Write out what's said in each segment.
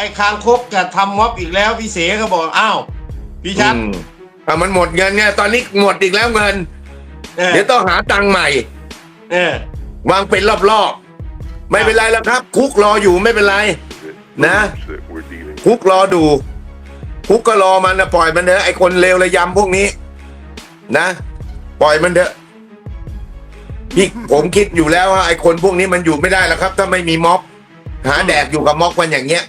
อ้คางคกจะทำม็อบอีกแล้วพี่เสก็บอกอ้าวพี่ชัดอืมอะมันหมดเงินไงตอนนี้หมดอีกแล้วเงิน เออเดี๋ยวต้องหาตังค์ใหม่ เออ วางเป็นรอบๆ ไม่เป็นไรแล้วครับ คุกรออยู่ไม่เป็นไร นะ that we're dealing คุกรอดู คุกก็รอมันนะปล่อยมันเถอะไอ้คนเลวระยำพวกนี้ นะ ปล่อยมันเถอะพี่ผมคิดอยู่แล้วว่าไอ้คนพวกนี้มันอยู่ไม่ได้แล้วครับ ถ้าไม่มีม็อบ หาแดกอยู่กับม็อบกันอย่างเงี้ย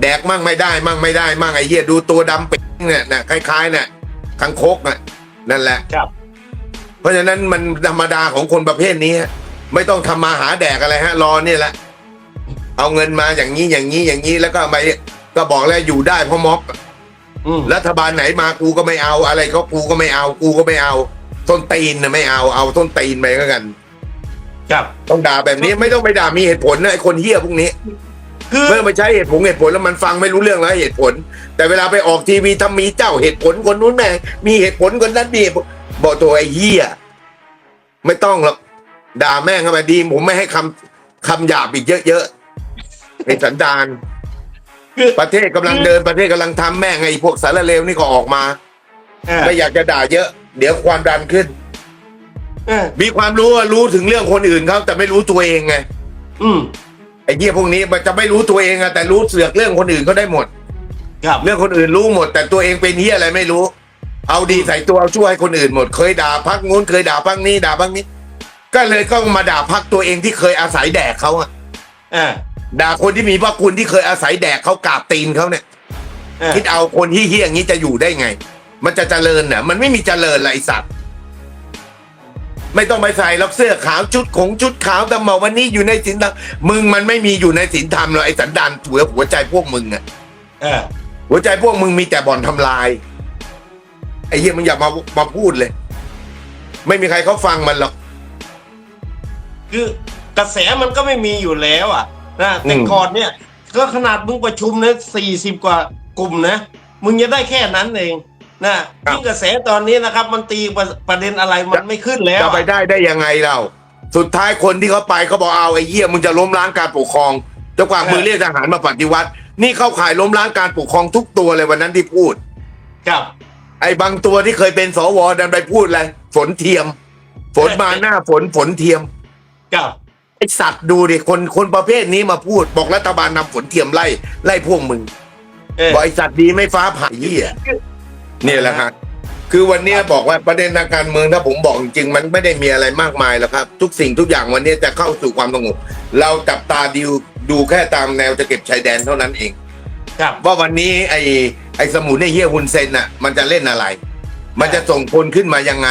แดกมั่งไม่ได้มั่งไม่ได้มั่งไอ้เหี้ยดูตัวดำปิ๊งเนี่ยนะคล้ายๆเนี่ยคังคกน่ะนั่นแหละครับ เพราะฉะนั้นมันธรรมดาของคนประเภทนี้ฮะไม่ต้องทำมาหาแดกอะไรฮะ รอเนี่ยแหละ เอาเงินมาอย่างนี้อย่างนี้อย่างนี้แล้วก็ไปก็บอกแล้วอยู่ได้เพราะม็อบอืมรัฐบาลไหนมากูก็ไม่เอาอะไรก็กูก็ไม่เอา กูก็ไม่เอาต้นตีนนะไม่เอาเอาต้นตีนไปก็กัน ครับ ต้องด่าแบบนี้ไม่ต้องไปด่ามีเหตุผลนะไอ้คนเฮี้ยพวกนี้ คือเมื่อมาใช้เหตุผลเหตุผลแล้วมันฟังไม่รู้เรื่องแล้วเหตุผล แต่เวลาไปออกทีวีถ้ามีเจ้าเหตุผลคนนู้นแม่งมีเหตุผลคนนั้นมีเหตุผลบอกตัวไอ้เฮี้ยไม่ต้องหรอกด่าแม่งเข้ามาดีผมไม่ให้คำคำหยาบอีกเยอะๆไอ้สันดานคือประเทศกำลังเดินประเทศกำลังทำแม่งไอ้พวกสารเลวนี่ก็ออกมาเออไม่อยากจะด่าเยอะ เดี๋ยวความดันขึ้นเออมีความรู้อะรู้ถึงเรื่องคนอื่นเขาแต่ไม่รู้ตัวเองไง อืมไอ้เหี้ยพวกนี้มันจะไม่รู้ตัวเองอะแต่รู้เสือกเรื่องคนอื่นเขาได้หมด ครับเรื่องคนอื่นรู้หมด แต่ตัวเองเป็นเหี้ยอะไรไม่รู้ เอาดีใส่ตัวเอาช่วยให้คนอื่นหมด เคยด่าพักนู้นเคยด่าพักนี้ด่าพักนี้ ก็เลยต้องมาด่าพักตัวเองที่เคยอาศัยแดกเขาอะเออด่าคนที่มีพระคุณที่เคยอาศัยแดกเขากราบตีนเขาเนี่ยเออคิดเอาคนที่เฮี้ยอย่างนี้จะอยู่ได้ไง มันจะเจริญเนี่ยมันไม่มีเจริญเลยไอ้สัตว์ ไม่ต้องไปใส่หรอกเสื้อขาวชุดของชุดขาวแต่มาวันนี้อยู่ในศีลธรรมมึงมันไม่มีอยู่ในศีลธรรมหรอกไอ้สันดานหัวหัวใจพวกมึงอะเออหัวใจพวกมึงมีแต่บ่อนทำลาย ไอ้เหี้ยมึงอย่ามามาพูดเลย ไม่มีใครเขาฟังมันหรอก คือกระแสมันก็ไม่มีอยู่แล้วอะนะแต่อืม ก่อนเนี่ย ก็ขนาดมึงประชุมนะสี่สิบกว่ากลุ่มนะ มึงจะได้แค่นั้นเอง นะยิ่งกระแสตอนนี้นะครับ มันตีประประเด็นอะไรมันไม่ขึ้นแล้วจะไปอะได้ได้ยังไงเรา สุดท้ายคนที่เขาไปเขาบอกเอาไอ้เหี้ยมึงจะล้มล้างการปกครองเจ้ากว่ามึงเรียกทหารมาปฏิวัติ นี่เข้าข่ายล้มล้างการปกครองทุกตัวเลยวันนั้นที่พูดครับไอ้บางตัวที่เคยเป็นสวดันไปพูดอะไรฝนเทียม ฝนมาหน้าฝนฝนเทียมครับไอ้สัตว์ดูดิคนคนประเภทนี้มาพูด บอกรัฐบาลนำฝนเทียมไล่ไล่พวกมึงเออบอกไอ้สัตว์ดีไม่ฟ้าผ่าเหี้ยเนี่ยแหละครับคือวันเนี้ยบอกว่าประเด็นทางการเมืองถ้าผมบอกจริงๆมันไม่ได้มีอะไรมากมายแล้วครับ ทุกสิ่งทุกอย่างวันนี้จะเข้าสู่ความสงบเราจับตาดูดูแค่ตามแนวจะเก็บชายแดนเท่านั้นเอง ครับว่าวันนี้ไอ้ไอ้สมุนไอ้เฮียฮุนเซนน่ะมันจะเล่นอะไร มันจะส่งคนขึ้นมายังไง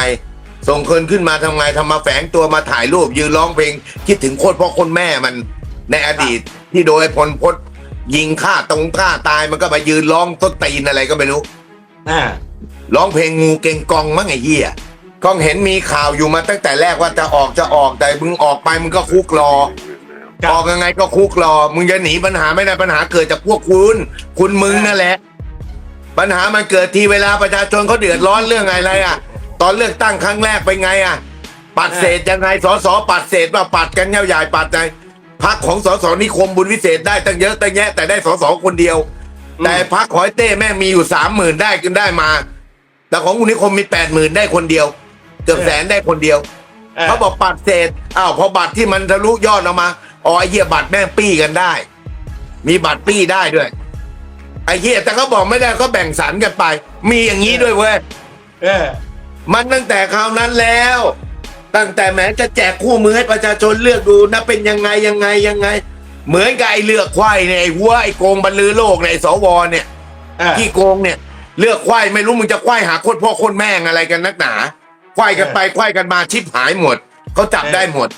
ส่งคนขึ้นมาทำไงทำมาแฝงตัวมาถ่ายรูปยืนร้องเพลง คิดถึงโคตรพ่อคนแม่มันในอดีตที่โดยพลพศยิงฆ่าตรงฆ่าตายมันก็มายืนร้องต้นตีนอะไรก็ไม่รู้อ่า ร้องเพลงงูเก่งกองมั้งไอ้เหี้ยกองเห็นมีข่าวอยู่มาตั้งแต่แรกว่าจะออกจะออกแต่มึงออกไปมึงก็คุกรอ with now. ออกยังไงก็คุกรอ มึงจะหนีปัญหาไม่ได้ปัญหาเกิดจากพวกคุณ คุณมึงนั่นแหละ ปัญหามันเกิดทีเวลาประชาชนเขาเดือดร้อนเรื่องอะไรอะ ตอนเลือกตั้งครั้งแรกไปนไงอะ ปัดเศษยังไงสสปัดเศษว่าปัดกันเย้าใหญ่ปัดใจพักของสสนิคมบุญวิเศษได้ตั้งเยอะตั้งแยะแต่ได้สสคนเดียวอืม แต่พักหอยเต้แม่งมีอยู่สามหมื่นได้กันได้มา แต่ของคุณนิคมมีแปดหมื่นได้คนเดียว เกือบแสนได้คนเดียวเขาบอกปัดเศษอ้าวพอบัตรที่มันทะลุยอดออกมาอ๋อไอ้เหี้ยบัตรแม่งปี้กันได้ มีบัตรปี้ได้ด้วยไอ้เหี้ยแต่เขาบอกไม่ได้ก็แบ่งสรรกันไป มีอย่างนี้ด้วยเว้ยเออมันตั้งแต่คราวนั้นแล้ว ตั้งแต่แม้จะแจกคู่มือให้ประชาชนเลือกดูนะเป็นยังไงยังไงยังไง เหมือนกับไอ้เลือกควายเนี่ยไอ้หัวไอ้โกงบรรลือโลกเนี่ยไอ้สวเนี่ยอ่าขี้โกงเนี่ย เลือกควายไม่รู้มึงจะควายหาโคตรพ่อโคตรแม่งอะไรกันนักหนาควายกันไปควายกันมาชิบหายหมดเขาจับได้หมด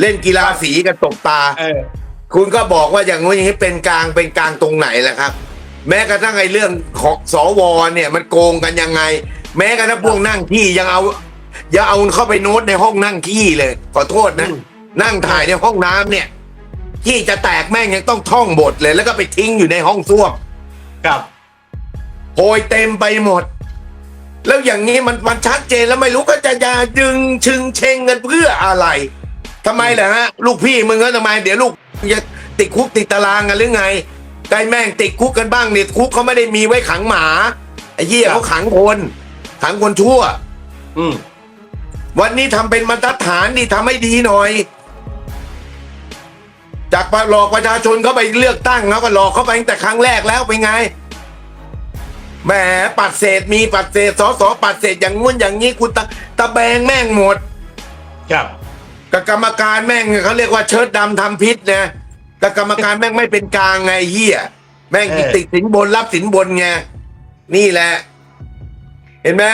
เล่นกีฬาสีกันตกตา เออ คุณก็บอกว่าอย่างงู้นอย่างนี้เป็นกลางเป็นกลางตรงไหนล่ะครับ แม้กระทั่งไอ้เรื่องของสวเนี่ยมันโกงกันยังไง แม้กระทั่งพวกนั่งขี้ยังเอาอย่าเอาเข้าไปโน้ตในห้องนั่งขี้เลย ขอโทษนะอืมนั่งถ่ายในห้องน้ำเนี่ย ขี้จะแตกแม่งยังต้องท่องบทเลย แล้วก็ไปทิ้งอยู่ในห้องส้วมครับโพยเต็มไปหมด แล้วอย่างนี้มันมันชัดเจนแล้วไม่รู้ก็จะจะดึงชึงเชงกันเพื่ออะไรทำไมล่ะฮะ ลูกพี่มึงก็ทำไม เดี๋ยวลูกจะติดคุกติดตารางกันหรือไงใกล้แม่งติดคุกกันบ้างเนี่ยคุกเขาไม่ได้มีไว้ขังหมาไอ้เหี้ยครับเขาขังคนขังคนชั่ว อืมวันนี้ทำเป็นมาตรฐานดีทำให้ดีหน่อย จากหลอกประชาชนเขาไปเลือกตั้งแล้วก็หลอกเขาไปตั้งแต่ครั้งแรกแล้วเป็นไงแหมปัดเศษมีปัดเศษสอสอปัดเศษอย่างงู้นอย่างนี้คุณตะตะแบงแม่งหมด ครับกับกรรมการแม่งเขาเรียกว่าเชิดดำทำพิษนะกับกรรมการแม่งไม่เป็นกลางไงเฮียแม่งเออติดสินบนรับสินบนไงนี่แหละ เห็นไหม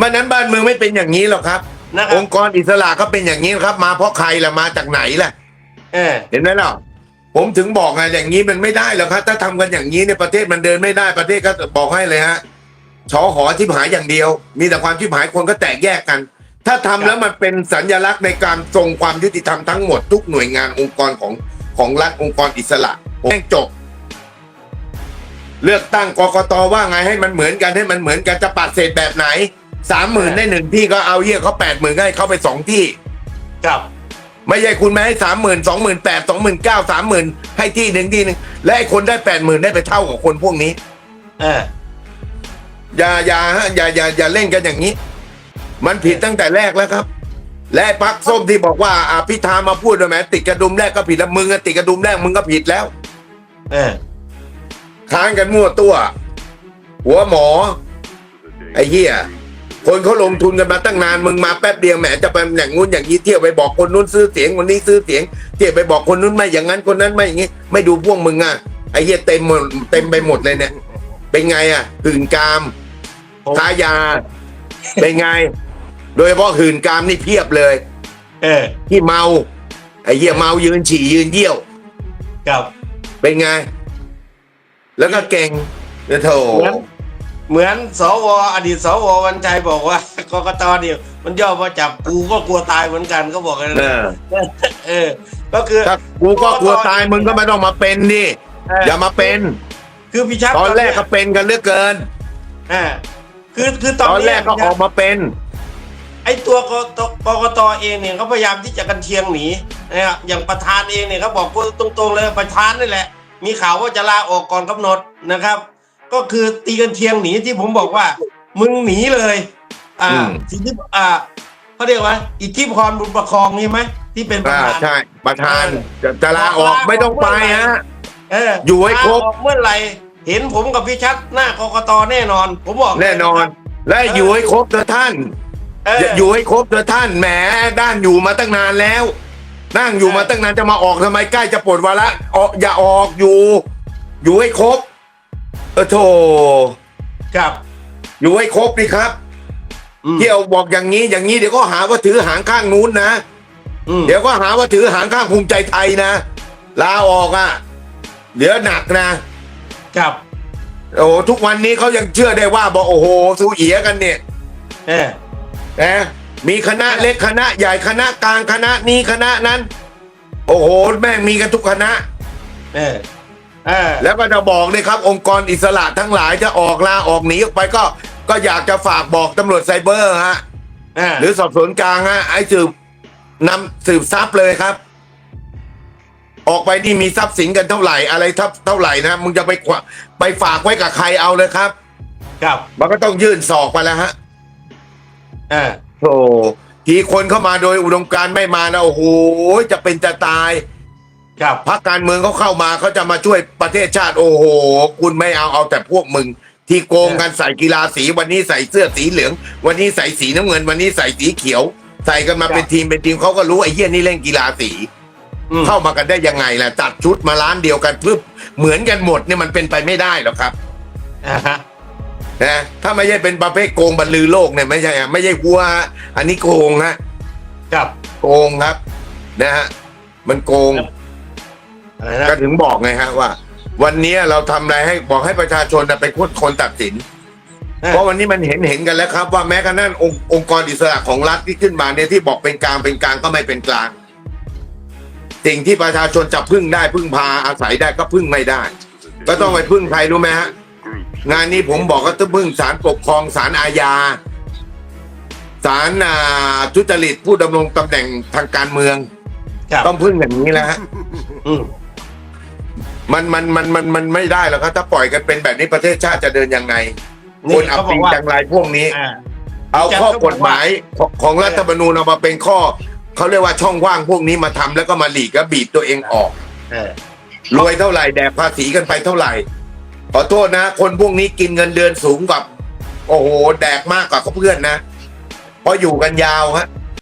มันนั้นบ้านเมืองไม่เป็นอย่างนี้หรอกครับนะครัอบงค์กรอิสระก็เป็นอย่างนี้ครับ มาเพราะใครล่ะมาจากไหนล่ะ เออเห็นไหมล่ะ ผมถึงบอกไงอย่างนี้มันไม่ได้หรอกครับถ้าทำกันอย่างนี้เนี่ยประเทศมันเดินไม่ได้ประเทศก็บอกให้เลยฮะชอหอชิบหายอย่างเดียว มีแต่ความชิบหายคนก็แตกแยกกัน ถ้าทำแล้วมันเป็นสัญลักษณ์ในการทรงความยุติธรรมทั้งหมดทุกหน่วยงานองค์กรของของรัฐองค์กรอิสระแม่งจบ เลือกตั้งกกตว่าไงให้มันเหมือนกันให้มันเหมือนกันจะปัดเศษแบบไหนสามหมื่นได้หนึ่งที่ก็เอาเยี่ยเขาแปดหมื่นให้เขาไปสองที่ครับ ไม่ใช่คุณมาให้สามหมื่นสองหมื่นแปดสองหมื่นเก้าสามหมื่นให้ที่หนึ่งที่หนึ่งและไอ้คนได้แปดหมื่นได้ไปเท่ากับคนพวกนี้ เออ อย่าอย่าฮะอย่าอย่าอย่าเล่นกันอย่างนี้ มันผิดตั้งแต่แรกแล้วครับ และพักส้มที่บอกว่าอาพิธามาพูดด้วยไหมติดกระดุมแรกก็ผิดแล้วมึงอะติดกระดุมแรกมึงก็ผิดแล้ว เออ ค้านกันมั่วตัว หัวหมอ ไอ้เหี้ย คนเขาลงทุนกันมาตั้งนานมึงมาแป๊บเดียวแหมจะเป็นอย่างงู้นอย่างนี้เที่ยวไปบอกคนนู้นซื้อเสียงคนนี้ซื้อเสียงเที่ยวไปบอกคนนู้นไม่อย่างนั้นคนนั้นไม่อย่างนี้ไม่ดูพวกมึงอะไอ้เหี้ยเต็มหมดเต็มไปหมดเลยเนี่ย เป็นไงอะหื่นกามผมค้ายา เป็นไง โดยเฉพาะหื่นกามนี่เพียบเลย เออ ที่เมา ไอ้เหี้ยเมายืนฉี่ยืนเยี่ยวครับเป็นไง แล้วก็เก่งเดี๋ยวโถ เหมือนเหมือนสวอดีตสววันชัยบอกว่ากกตเนี่ยมันย่อมาจับกูก็กลัวตายเหมือนกันก็บอกกันเออ เออ ก็คือถ้ากูก็กลัวตายมึงก็ไม่ต้องมาเป็นดิเอออย่ามาเป็น คือพี่ชัดตอนแรกก็เป็นกันเหลือกเกินเออคือคือตตอนอนเนี้แรยกก็ออกมาเป็น ไอ้ตัวกตกกตเองเนี่ยเขาพยายามที่จะกันเชียงหนีนะครับอย่างประธานเองเนี่ยเขาบอกว่าตรงๆเลยประธานนี่แหละ มีข่าวว่าจะลาออกก่อนกำหนดนะครับ ก็คือตีกันเชียงหนีที่ผมบอกว่า มึงหนีเลย อ่าอืม สิทธิอ่าเขาเรียกว่า อิทธิพรบุญประคองใช่ไหมที่เป็นประอ่าธาน ใช่ ประธานเออจะจะลาออกไม่ต้องไปฮะ เอออยู่ให้ครบ ลาออกเมื่อไหร่เห็นผมกับพี่ชัดหน้ากกตแน่นอน ผมบอกแน่นอน และอยู่ให้ครบเถอะท่าน เอออยู่ให้ครบเถอะท่านแหมด้านอยู่มาตั้งนานแล้ว นั่งอยู่มาตั้งนานจะมาออกทำไมใกล้จะปลดวาระออกอย่าออกอยู่ อยู่ให้ครบ เออโถครับอยู่ให้ครบดิครับอืมเที่ยวบอกอย่างนี้อย่างนี้เดี๋ยวก็หาว่าถือหางข้างนู้นนะอืมเดี๋ยวก็หาว่าถือหางข้างภูมิใจไทยนะลาออกอะเดี๋ยวหนักนะครับโอ้โหทุกวันนี้เขายังเชื่อได้ว่าบอกโอ้โหสูเอียกันเนี่ยเออนะมีคณะเล็กคณะใหญ่คณะกลางคณะนี้คณะนั้น โอ้โห แม่งมีกันทุกคณะ เออ เออ แล้วก็จะบอกเลยครับ องค์กรอิสระทั้งหลายจะออกลาออกหนีออกไปก็ก็อยากจะฝากบอกตำรวจไซเบอร์ฮะเออหรือสอบสวนกลางฮะไอ้สืบนำสืบทรัพย์เลยครับ ออกไปนี่มีทรัพย์สินกันเท่าไหร่อะไรเท่าเท่าไหร่นะมึงจะไปขวะไปฝากไว้กับใครเอาเลยครับ ครับมันก็ต้องยื่นสอกไปแล้วฮะเออ โธ่ทีคนเข้ามาโดยอุดมการณ์ไม่มานะโอ้โหจะเป็นจะตาย ครับพรรคการเมืองเขาเข้ามาเขาจะมาช่วยประเทศชาติโอ้โห คุณไม่เอาเอาแต่พวกมึง ที่โกงกันใส่กีฬาสีวันนี้ใส่เสื้อสีเหลือง วันนี้ใส่สีน้ำเงิน วันนี้ใส่สีเขียว ใส่กันมาเป็นทีมเป็นทีมเขาก็รู้ไอ้เหี้ยนี่เล่นกีฬาสีอืม เข้ามากันได้ยังไงล่ะจัดชุดมาร้านเดียวกันปึ๊บเหมือนกันหมดเนี่ยมันเป็นไปไม่ได้หรอกครับอ่าฮะนะถ้าไม่ใช่เป็นประเภทโกงบรรลือโลกเนี่ยไม่ใช่อะไม่ใช่หัวฮะอันนี้โกงฮะ ครับ โกงครับ นะฮะมันโกง อะไรนะก็ถึงบอกไงฮะว่า วันนี้เราทำอะไรให้บอกให้ประชาชนน่ะเป็นคนคนตัดสิน เออ เพราะวันนี้มันเห็นเห็นกันแล้วครับ ว่าแม้กระทั่งองค์องค์กรอิสระของรัฐที่ขึ้นมาเนี่ยที่บอกเป็นกลางเป็นกลางก็ไม่เป็นกลาง สิ่งที่ประชาชนจะพึ่งได้พึ่งพาอาศัยได้ก็พึ่งไม่ได้ ก็ต้องไปพึ่งใครรู้ไหมฮะ งานนี้ผมบอกก็ต้องพึ่งศาลปกครองศาลอาญาศาลอ่าทุจริตผู้ดำรงตำแหน่งทางการเมือง ครับ ต้องพึ่งอย่างนี้แหละฮะ อืม มันมันมันมันมันไม่ได้หรอกครับถ้าปล่อยกันเป็นแบบนี้ประเทศชาติจะเดินยังไงนี่คนอับเขาบปีอกว่า จังไรพวกนี้ อ่า เอาอาจารย์ข้อเขาบอกกฎหมายของของรัฐธรรมนูญเอามาเป็นข้อเขาเรียกว่าช่องว่างพวกนี้มาทำแล้วก็มาหลีกแล้วบีบตัวเองออก เออ รวยเท่าไหร่แดกภาษีกันไปเท่าไหร่ ขอโทษนะ คนพวกนี้กินเงินเดือนสูงกว่าโอ้โห แดกมากกว่าเขาเพื่อนนะเพราะอยู่กันยาวฮะ